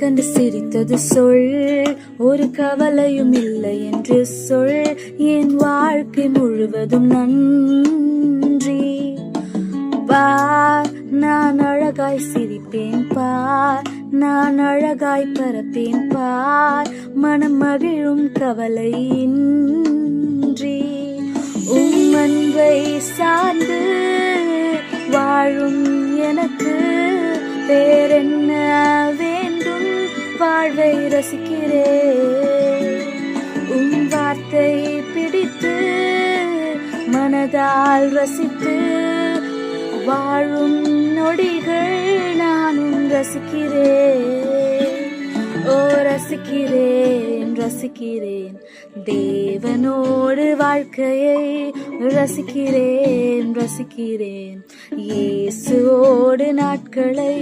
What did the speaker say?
கண்டு சிரித்தது சொல். ஒரு கவலையும் இல்லை என்று சொல். என் வாழ்க்கை முழுவதும் நன்றி. பார் நான் அழகாய் சிரிப்பேன் பார் நான் அழகாய் பரப்பேன் பார் மனம் மகிழும் கவலையின்றி உம் அன்பை சார்ந்து வாழ்வை ரசிக்கிறேன். உன் வார்த்தை பிடித்து மனதால் ரசித்து வாழும் நொடிகள் நானும் ரசிக்கிறேன். ஓ ரசிக்கிறேன் ரசிக்கிறேன். தேவனோடு வாழ்க்கையை ரசிக்கிறேன் ரசிக்கிறேன். இயேசுவோடு நாட்களை